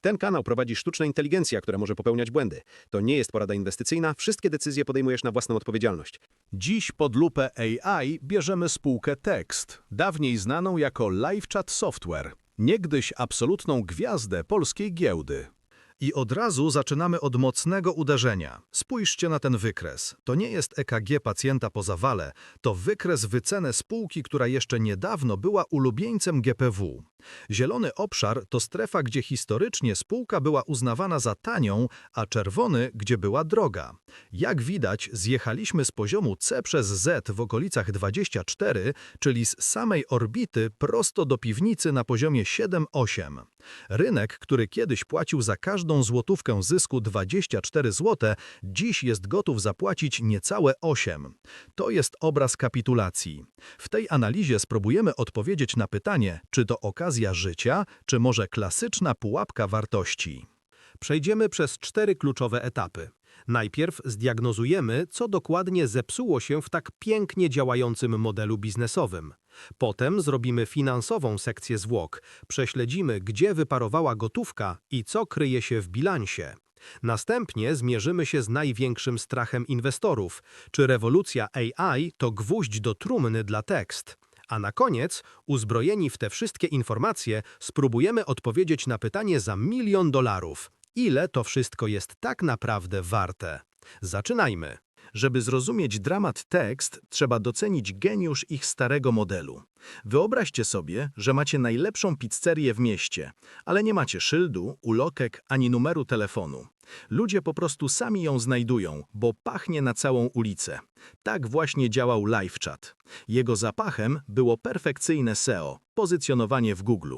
Ten kanał prowadzi sztuczna inteligencja, która może popełniać błędy. To nie jest porada inwestycyjna, wszystkie decyzje podejmujesz na własną odpowiedzialność. Dziś pod lupę AI bierzemy spółkę Text, dawniej znaną jako LiveChat Software, niegdyś absolutną gwiazdę polskiej giełdy. I od razu zaczynamy od mocnego uderzenia. Spójrzcie na ten wykres. To nie jest EKG pacjenta po zawale, to wykres wycenę spółki, która jeszcze niedawno była ulubieńcem GPW. Zielony obszar to strefa, gdzie historycznie spółka była uznawana za tanią, a czerwony, gdzie była droga. Jak widać, zjechaliśmy z poziomu C przez Z w okolicach 24, czyli z samej orbity prosto do piwnicy na poziomie 7-8. Rynek, który kiedyś płacił za każdą złotówkę zysku 24 zł, dziś jest gotów zapłacić niecałe 8. To jest obraz kapitulacji. W tej analizie spróbujemy odpowiedzieć na pytanie, czy to okazja życia, czy może klasyczna pułapka wartości. Przejdziemy przez cztery kluczowe etapy. Najpierw zdiagnozujemy, co dokładnie zepsuło się w tak pięknie działającym modelu biznesowym. Potem zrobimy finansową sekcję zwłok, prześledzimy, gdzie wyparowała gotówka i co kryje się w bilansie. Następnie zmierzymy się z największym strachem inwestorów, czy rewolucja AI to gwóźdź do trumny dla tekst. A na koniec, uzbrojeni w te wszystkie informacje, spróbujemy odpowiedzieć na pytanie za milion dolarów. Ile to wszystko jest tak naprawdę warte? Zaczynajmy. Żeby zrozumieć dramat tekst, trzeba docenić geniusz ich starego modelu. Wyobraźcie sobie, że macie najlepszą pizzerię w mieście, ale nie macie szyldu, ulokek ani numeru telefonu. Ludzie po prostu sami ją znajdują, bo pachnie na całą ulicę. Tak właśnie działał LiveChat. Jego zapachem było perfekcyjne SEO, pozycjonowanie w Google.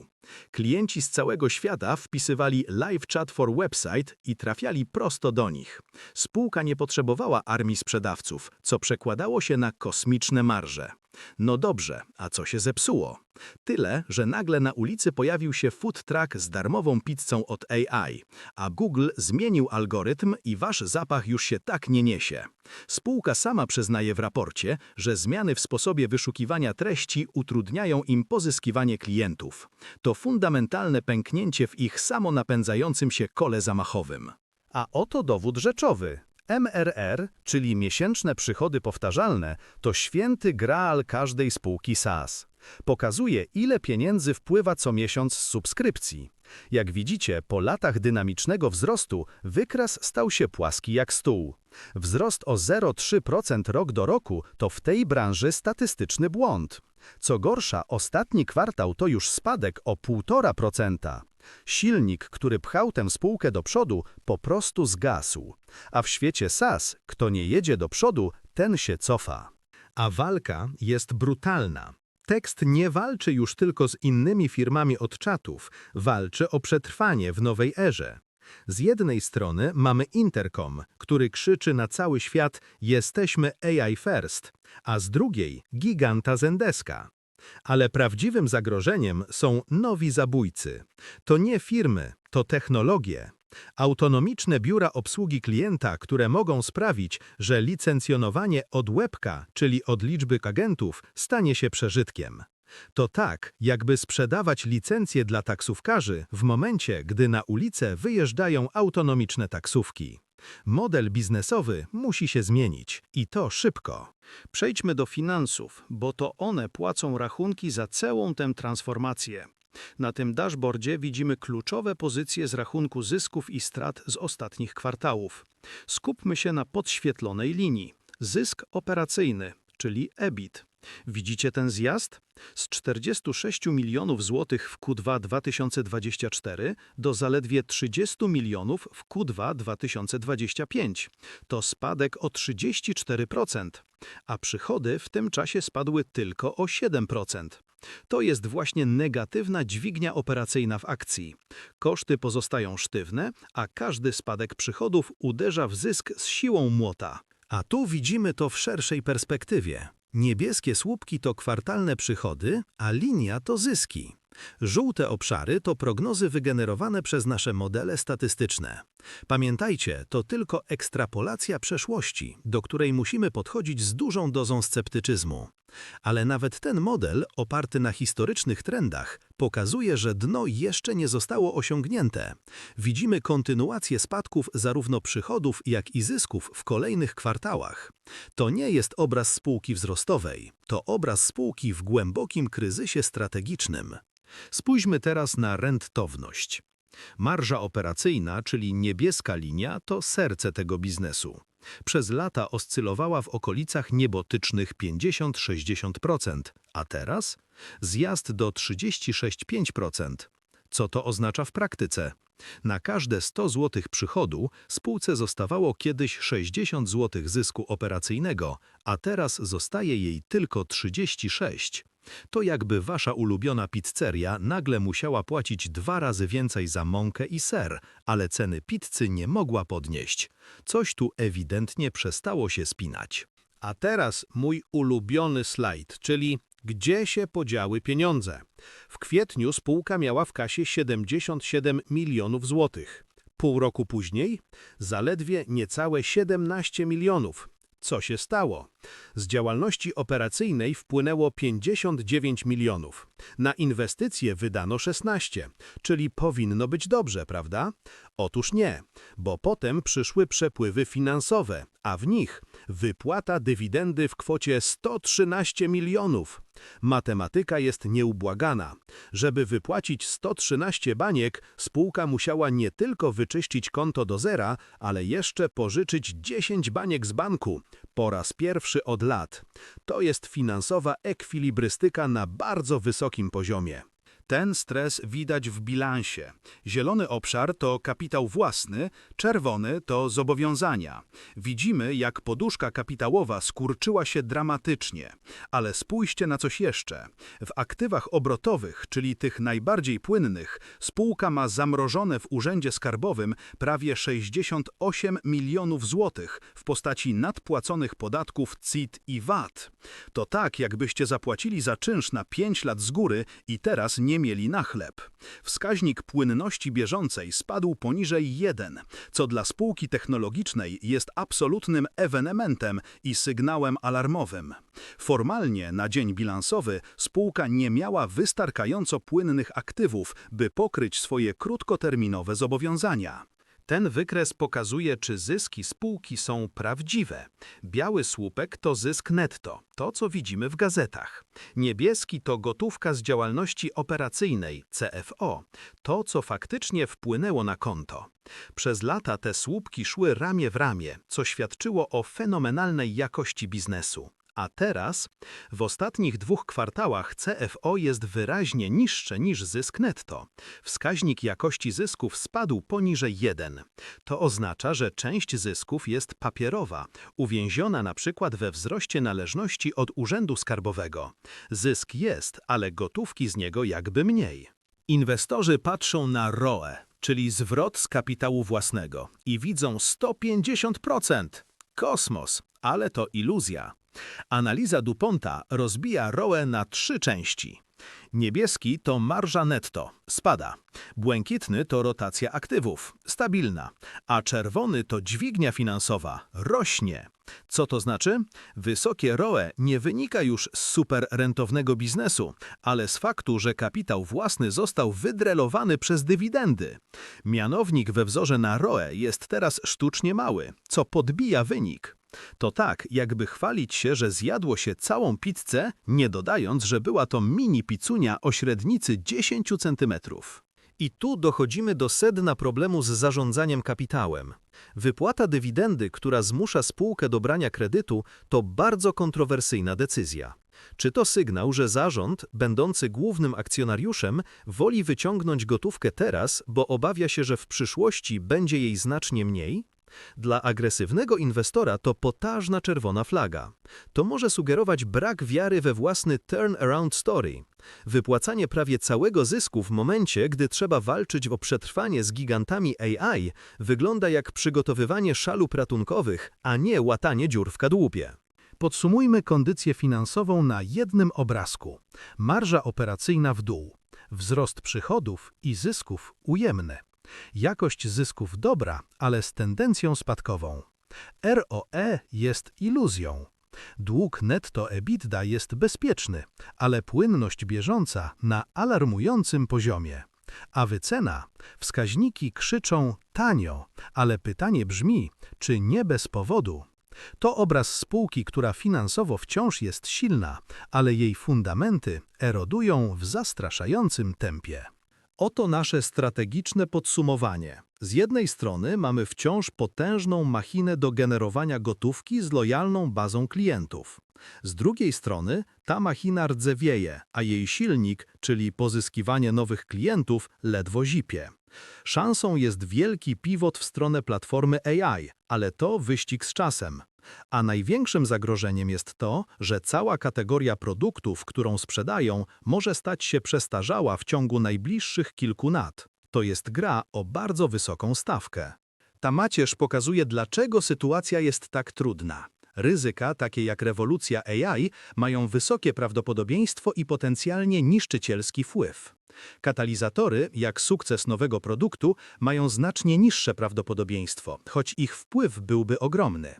Klienci z całego świata wpisywali LiveChat for Website i trafiali prosto do nich. Spółka nie potrzebowała armii sprzedawców, co przekładało się na kosmiczne marże. No dobrze, a co się zepsuło? Tyle, że nagle na ulicy pojawił się food truck z darmową pizzą od AI, a Google zmienił algorytm i wasz zapach już się tak nie niesie. Spółka sama przyznaje w raporcie, że zmiany w sposobie wyszukiwania treści utrudniają im pozyskiwanie klientów. To fundamentalne pęknięcie w ich samonapędzającym się kole zamachowym. A oto dowód rzeczowy. MRR, czyli miesięczne przychody powtarzalne, to święty graal każdej spółki SaaS. Pokazuje, ile pieniędzy wpływa co miesiąc z subskrypcji. Jak widzicie, po latach dynamicznego wzrostu wykres stał się płaski jak stół. Wzrost o 0,3% rok do roku to w tej branży statystyczny błąd. Co gorsza, ostatni kwartał to już spadek o 1,5%. Silnik, który pchał tę spółkę do przodu, po prostu zgasł. A w świecie SaaS, kto nie jedzie do przodu, ten się cofa. A walka jest brutalna. Tekst nie walczy już tylko z innymi firmami od czatów, walczy o przetrwanie w nowej erze. Z jednej strony mamy Intercom, który krzyczy na cały świat jesteśmy AI first, a z drugiej giganta Zendeska. Ale prawdziwym zagrożeniem są nowi zabójcy. To nie firmy, to technologie. Autonomiczne biura obsługi klienta, które mogą sprawić, że licencjonowanie od łebka, czyli od liczby agentów, stanie się przeżytkiem. To tak, jakby sprzedawać licencje dla taksówkarzy w momencie, gdy na ulicę wyjeżdżają autonomiczne taksówki. Model biznesowy musi się zmienić i to szybko. Przejdźmy do finansów, bo to one płacą rachunki za całą tę transformację. Na tym dashboardzie widzimy kluczowe pozycje z rachunku zysków i strat z ostatnich kwartałów. Skupmy się na podświetlonej linii. Zysk operacyjny, czyli EBIT. Widzicie ten zjazd? Z 46 milionów złotych w Q2 2024 do zaledwie 30 milionów w Q2 2025. To spadek o 34%, a przychody w tym czasie spadły tylko o 7%. To jest właśnie negatywna dźwignia operacyjna w akcji. Koszty pozostają sztywne, a każdy spadek przychodów uderza w zysk z siłą młota. A tu widzimy to w szerszej perspektywie. Niebieskie słupki to kwartalne przychody, a linia to zyski. Żółte obszary to prognozy wygenerowane przez nasze modele statystyczne. Pamiętajcie, to tylko ekstrapolacja przeszłości, do której musimy podchodzić z dużą dozą sceptycyzmu. Ale nawet ten model, oparty na historycznych trendach, pokazuje, że dno jeszcze nie zostało osiągnięte. Widzimy kontynuację spadków zarówno przychodów, jak i zysków w kolejnych kwartałach. To nie jest obraz spółki wzrostowej, to obraz spółki w głębokim kryzysie strategicznym. Spójrzmy teraz na rentowność. Marża operacyjna, czyli niebieska linia, to serce tego biznesu. Przez lata oscylowała w okolicach niebotycznych 50-60%, a teraz zjazd do 36,5%. Co to oznacza w praktyce? Na każde 100 zł przychodu spółce zostawało kiedyś 60 zł zysku operacyjnego, a teraz zostaje jej tylko 36. To jakby wasza ulubiona pizzeria nagle musiała płacić dwa razy więcej za mąkę i ser, ale ceny pizzy nie mogła podnieść. Coś tu ewidentnie przestało się spinać. A teraz mój ulubiony slajd, czyli gdzie się podziały pieniądze. W kwietniu spółka miała w kasie 77 milionów złotych. Pół roku później zaledwie niecałe 17 milionów. Co się stało? Z działalności operacyjnej wpłynęło 59 milionów. Na inwestycje wydano 16, czyli powinno być dobrze, prawda? Otóż nie, bo potem przyszły przepływy finansowe, a w nich wypłata dywidendy w kwocie 113 milionów. Matematyka jest nieubłagana. Żeby wypłacić 113 baniek, spółka musiała nie tylko wyczyścić konto do zera, ale jeszcze pożyczyć 10 baniek z banku. Po raz pierwszy od lat. To jest finansowa ekwilibrystyka na bardzo wysokim poziomie. Ten stres widać w bilansie. Zielony obszar to kapitał własny, czerwony to zobowiązania. Widzimy, jak poduszka kapitałowa skurczyła się dramatycznie. Ale spójrzcie na coś jeszcze. W aktywach obrotowych, czyli tych najbardziej płynnych, spółka ma zamrożone w urzędzie skarbowym prawie 68 milionów złotych w postaci nadpłaconych podatków CIT i VAT. To tak, jakbyście zapłacili za czynsz na 5 lat z góry i teraz nie mieli na chleb. Wskaźnik płynności bieżącej spadł poniżej 1, co dla spółki technologicznej jest absolutnym ewenementem i sygnałem alarmowym. Formalnie na dzień bilansowy spółka nie miała wystarczająco płynnych aktywów, by pokryć swoje krótkoterminowe zobowiązania. Ten wykres pokazuje, czy zyski spółki są prawdziwe. Biały słupek to zysk netto, to co widzimy w gazetach. Niebieski to gotówka z działalności operacyjnej, CFO, to co faktycznie wpłynęło na konto. Przez lata te słupki szły ramię w ramię, co świadczyło o fenomenalnej jakości biznesu. A teraz, w ostatnich dwóch kwartałach CFO jest wyraźnie niższe niż zysk netto. Wskaźnik jakości zysków spadł poniżej 1. To oznacza, że część zysków jest papierowa, uwięziona na przykład we wzroście należności od Urzędu Skarbowego. Zysk jest, ale gotówki z niego jakby mniej. Inwestorzy patrzą na ROE, czyli zwrot z kapitału własnego i widzą 150%. Kosmos, ale to iluzja. Analiza DuPonta rozbija ROE na trzy części. Niebieski to marża netto, spada. Błękitny to rotacja aktywów, stabilna. A czerwony to dźwignia finansowa, rośnie. Co to znaczy? Wysokie ROE nie wynika już z super rentownego biznesu, ale z faktu, że kapitał własny został wydrelowany przez dywidendy. Mianownik we wzorze na ROE jest teraz sztucznie mały, co podbija wynik. To tak, jakby chwalić się, że zjadło się całą pizzę, nie dodając, że była to mini picunia o średnicy 10 cm. I tu dochodzimy do sedna problemu z zarządzaniem kapitałem. Wypłata dywidendy, która zmusza spółkę do brania kredytu, to bardzo kontrowersyjna decyzja. Czy to sygnał, że zarząd, będący głównym akcjonariuszem, woli wyciągnąć gotówkę teraz, bo obawia się, że w przyszłości będzie jej znacznie mniej? Dla agresywnego inwestora to potężna czerwona flaga. To może sugerować brak wiary we własny turnaround story. Wypłacanie prawie całego zysku w momencie, gdy trzeba walczyć o przetrwanie z gigantami AI, wygląda jak przygotowywanie szalup ratunkowych, a nie łatanie dziur w kadłubie. Podsumujmy kondycję finansową na jednym obrazku. Marża operacyjna w dół. Wzrost przychodów i zysków ujemny. Jakość zysków dobra, ale z tendencją spadkową. ROE jest iluzją. Dług netto EBITDA jest bezpieczny, ale płynność bieżąca na alarmującym poziomie. A wycena? Wskaźniki krzyczą tanio, ale pytanie brzmi, czy nie bez powodu? To obraz spółki, która finansowo wciąż jest silna, ale jej fundamenty erodują w zastraszającym tempie. Oto nasze strategiczne podsumowanie. Z jednej strony mamy wciąż potężną machinę do generowania gotówki z lojalną bazą klientów. Z drugiej strony ta machina rdzewieje, a jej silnik, czyli pozyskiwanie nowych klientów, ledwo zipie. Szansą jest wielki pivot w stronę platformy AI, ale to wyścig z czasem. A największym zagrożeniem jest to, że cała kategoria produktów, którą sprzedają, może stać się przestarzała w ciągu najbliższych kilku lat. To jest gra o bardzo wysoką stawkę. Ta macierz pokazuje, dlaczego sytuacja jest tak trudna. Ryzyka, takie jak rewolucja AI, mają wysokie prawdopodobieństwo i potencjalnie niszczycielski wpływ. Katalizatory, jak sukces nowego produktu, mają znacznie niższe prawdopodobieństwo, choć ich wpływ byłby ogromny.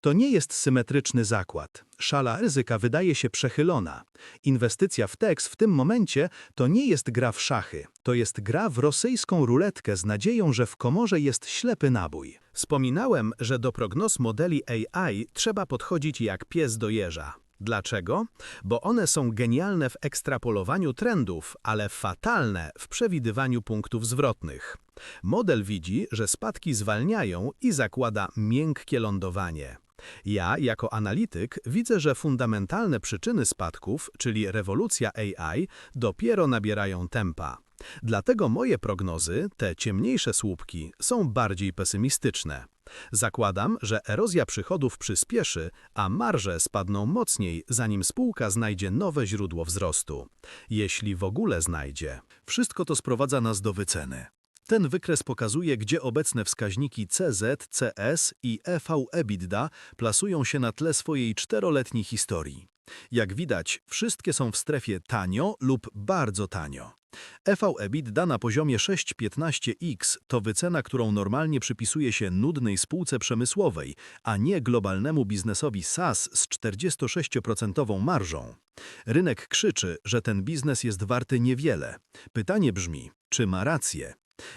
To nie jest symetryczny zakład. Szala ryzyka wydaje się przechylona. Inwestycja w tekst w tym momencie to nie jest gra w szachy, to jest gra w rosyjską ruletkę z nadzieją, że w komorze jest ślepy nabój. Wspominałem, że do prognoz modeli AI trzeba podchodzić jak pies do jeża. Dlaczego? Bo one są genialne w ekstrapolowaniu trendów, ale fatalne w przewidywaniu punktów zwrotnych. Model widzi, że spadki zwalniają i zakłada miękkie lądowanie. Ja, jako analityk, widzę, że fundamentalne przyczyny spadków, czyli rewolucja AI, dopiero nabierają tempa. Dlatego moje prognozy, te ciemniejsze słupki, są bardziej pesymistyczne. Zakładam, że erozja przychodów przyspieszy, a marże spadną mocniej, zanim spółka znajdzie nowe źródło wzrostu. Jeśli w ogóle znajdzie. Wszystko to sprowadza nas do wyceny. Ten wykres pokazuje, gdzie obecne wskaźniki CZ, CS i EV EBITDA plasują się na tle swojej czteroletniej historii. Jak widać, wszystkie są w strefie tanio lub bardzo tanio. EV EBITDA na poziomie 6,15x to wycena, którą normalnie przypisuje się nudnej spółce przemysłowej, a nie globalnemu biznesowi SaaS z 46% marżą. Rynek krzyczy, że ten biznes jest warty niewiele. Pytanie brzmi, czy ma rację?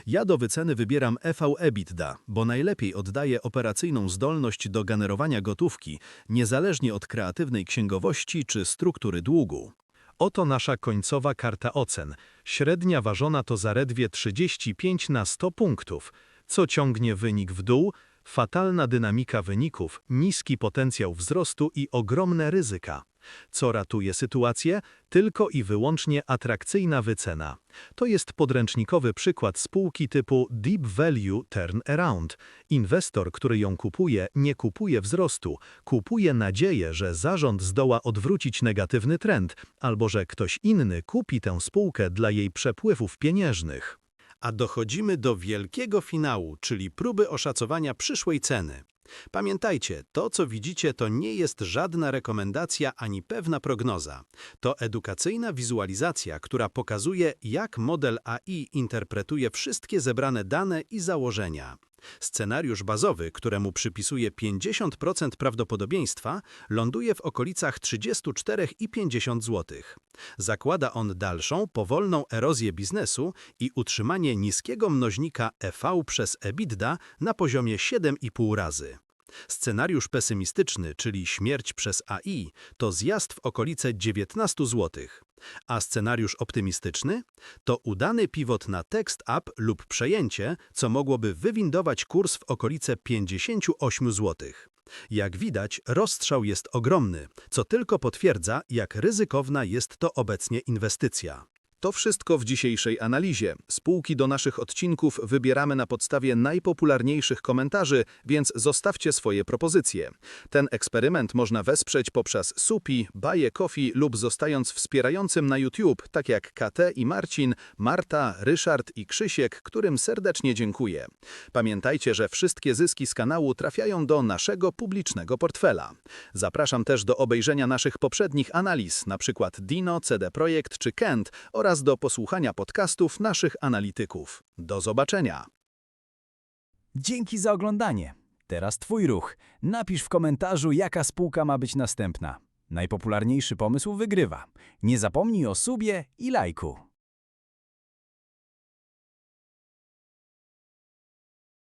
Ja do wyceny wybieram EV EBITDA, bo najlepiej oddaje operacyjną zdolność do generowania gotówki, niezależnie od kreatywnej księgowości czy struktury długu. Oto nasza końcowa karta ocen. Średnia ważona to zaledwie 35 na 100 punktów. Co ciągnie wynik w dół? Fatalna dynamika wyników, niski potencjał wzrostu i ogromne ryzyka. Co ratuje sytuację? Tylko i wyłącznie atrakcyjna wycena. To jest podręcznikowy przykład spółki typu Deep Value Turnaround. Inwestor, który ją kupuje, nie kupuje wzrostu, kupuje nadzieję, że zarząd zdoła odwrócić negatywny trend, albo że ktoś inny kupi tę spółkę dla jej przepływów pieniężnych. A dochodzimy do wielkiego finału, czyli próby oszacowania przyszłej ceny. Pamiętajcie, to co widzicie to nie jest żadna rekomendacja ani pewna prognoza. To edukacyjna wizualizacja, która pokazuje, jak model AI interpretuje wszystkie zebrane dane i założenia. Scenariusz bazowy, któremu przypisuje 50% prawdopodobieństwa, ląduje w okolicach 34,50 zł. Zakłada on dalszą, powolną erozję biznesu i utrzymanie niskiego mnożnika EV przez EBITDA na poziomie 7,5 razy. Scenariusz pesymistyczny, czyli śmierć przez AI, to zjazd w okolice 19 zł. A scenariusz optymistyczny? To udany pivot na tekst up lub przejęcie, co mogłoby wywindować kurs w okolice 58 zł. Jak widać, rozstrzał jest ogromny, co tylko potwierdza, jak ryzykowna jest to obecnie inwestycja. To wszystko w dzisiejszej analizie. Spółki do naszych odcinków wybieramy na podstawie najpopularniejszych komentarzy, więc zostawcie swoje propozycje. Ten eksperyment można wesprzeć poprzez Supi, a Coffee lub zostając wspierającym na YouTube, tak jak KT i Marcin, Marta, Ryszard i Krzysiek, którym serdecznie dziękuję. Pamiętajcie, że wszystkie zyski z kanału trafiają do naszego publicznego portfela. Zapraszam też do obejrzenia naszych poprzednich analiz, np. Dino, CD Projekt czy Kent oraz oraz do posłuchania podcastów naszych analityków. Do zobaczenia! Dzięki za oglądanie. Teraz Twój ruch. Napisz w komentarzu, jaka spółka ma być następna. Najpopularniejszy pomysł wygrywa. Nie zapomnij o subie i lajku.